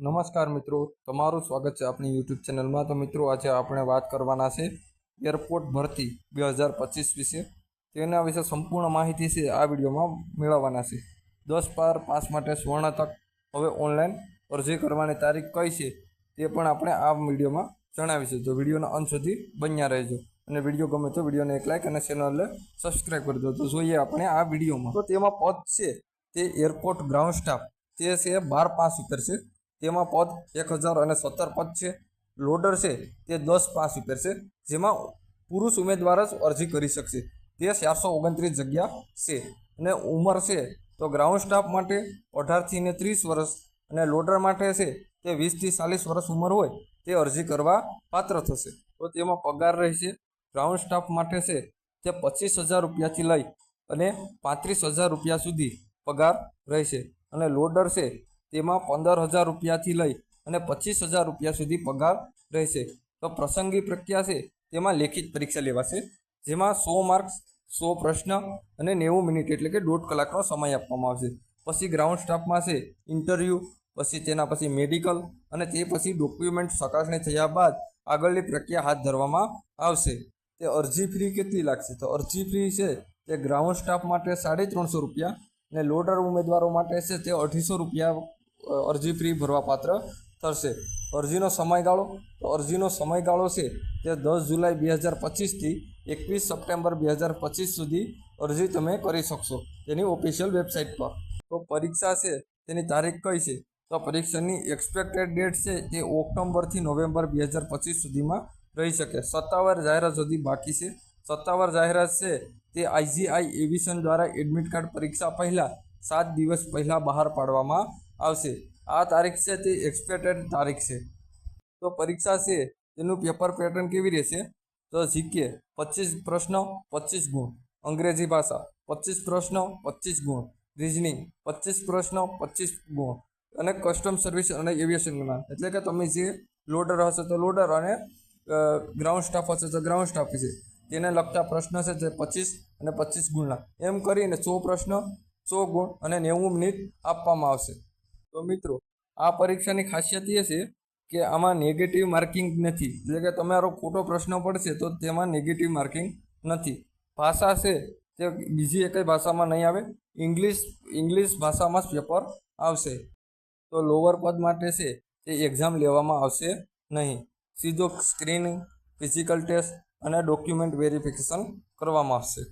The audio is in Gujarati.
નમસ્કાર મિત્રો, તમારું સ્વાગત છે આપણી યુટ્યુબ ચેનલમાં. તો મિત્રો, આજે આપણે વાત કરવાના છે એરપોર્ટ ભરતી બે હજાર પચીસ વિશે. તેના વિશે સંપૂર્ણ માહિતી છે આ વિડીયોમાં મેળવવાના છે. દસ બાર પાસ માટે સુવર્ણ તક હવે ઓનલાઈન અરજી કરવાની તારીખ કઈ છે તે પણ આપણે આ વિડીયોમાં જણાવીશું. તો વિડીયોના અંત સુધી બન્યા રહેજો. અને વીડિયો ગમે તો વિડીયોને એક લાઈક અને ચેનલને સબસ્ક્રાઈબ કરી દો તો જોઈએ આપણે આ વિડીયોમાં. તો તેમાં પદ છે તે એરપોર્ટ ગ્રાઉન્ડ સ્ટાફ. તે છે બાર પાસ ઉપર તેમાં પદ એક હજાર અને સત્તર પદ છે. લોડર છે તે દસ પાસ ઉપર છે, જેમાં પુરુષ ઉમેદવાર જ અરજી કરી શકશે. તે ચારસો ઓગણત્રીસ જગ્યા છે અને ઉંમર છે તો ગ્રાઉન્ડ સ્ટાફ માટે અઢારથી ને ત્રીસ વર્ષ અને લોડર માટે છે તે વીસથી ચાલીસ વર્ષ ઉંમર હોય તે અરજી કરવા પાત્ર થશે. તો તેમાં પગાર રહેશે, ગ્રાઉન્ડ સ્ટાફ માટે છે તે પચીસ હજાર રૂપિયાથી લઈ અને પાંત્રીસ હજાર રૂપિયા સુધી પગાર રહેશે અને લોડર છે તેમાં પંદર હજાર રૂપિયાથી લઈ અને પચીસ હજાર રૂપિયા સુધી પગાર રહેશે. તો પ્રસંગી પ્રક્રિયા છે, તેમાં લેખિત પરીક્ષા લેવાશે, જેમાં સો માર્ક્સ, સો પ્રશ્ન અને નેવું મિનિટ એટલે કે દોઢ કલાકનો સમય આપવામાં આવશે. પછી ગ્રાઉન્ડ સ્ટાફમાં છે, ઇન્ટરવ્યૂ, પછી તેના પછી મેડિકલ અને તે પછી ડોક્યુમેન્ટ ચકાસણી થયા બાદ આગળની પ્રક્રિયા હાથ ધરવામાં આવશે. તે અરજી ફી કેટલી લાગશે? તો અરજી ફી છે, તે ગ્રાઉન્ડ સ્ટાફ માટે સાડી ત્રણસો રૂપિયા અને લોડર ઉમેદવારો માટે છે, તે અઢીસો રૂપિયા અરજી ફી ભરવાપાત્ર થશે. અરજીનો સમયગાળો, તો અરજીનો સમયગાળો છે તે દસ જુલાઈ બે હજાર પચીસથી એકવીસ સપ્ટેમ્બર બે હજાર પચીસ સુધી અરજી તમે કરી શકશો તેની ઓફિશિયલ વેબસાઇટ પર. તો પરીક્ષા છે, તેની તારીખ કઈ છે? તો પરીક્ષાની એક્સપેક્ટેડ ડેટ છે તે ઓક્ટોબરથી નવેમ્બર બે હજાર પચીસ સુધીમાં રહી શકે. સત્તાવાર જાહેરાત સુધી બાકી છે. સત્તાવાર જાહેરાત છે તે આઈજીઆઈ એવિશન દ્વારા એડમિટ કાર્ડ પરીક્ષા પહેલાં સાત દિવસ પહેલાં બહાર પાડવામાં આવશે. આ તારીખ છે તે એક્સપેક્ટેડ તારીખ છે. તો પરીક્ષા છે તેનું પેપર પેટર્ન કેવી રહેશે? તો જીકે પચીસ પ્રશ્ન, પચીસ ગુણ. અંગ્રેજી ભાષા. પચીસ પ્રશ્ન, પચીસ ગુણ. રિઝનિંગ પચીસ પ્રશ્ન, પચીસ ગુણ. અને કસ્ટમ સર્વિસ અને એવિએશન જ્ઞાન એટલે કે તમે જે લોડર હશે તો લોડર અને ગ્રાઉન્ડ સ્ટાફ હશે તો ગ્રાઉન્ડ સ્ટાફ છે. તેને લગતા પ્રશ્ન છે તે પચીસ અને પચીસ ગુણના. એમ કરીને સો પ્રશ્ન, સો ગુણ અને નેવું મિનિટ આપવામાં આવશે. તો મિત્રો, આ પરીક્ષાની ખાસિયત એ છે કે આમાં નેગેટિવ માર્કિંગ નથી. એટલે કે તમારો ખોટો પ્રશ્ન પડશે તો તેમાં નેગેટિવ માર્કિંગ નથી. ભાષા છે તે બીજી એકેય ભાષામાં નહીં આવે ઇંગ્લિશ ઇંગ્લિશ ભાષામાં જ પેપર આવશે. તો લોઅર પદ માટે છે તે એક્ઝામ લેવામાં આવશે નહીં. સીધો સ્ક્રીનિંગ ફિઝિકલ ટેસ્ટ અને ડોક્યુમેન્ટ વેરિફિકેશન કરવામાં આવશે.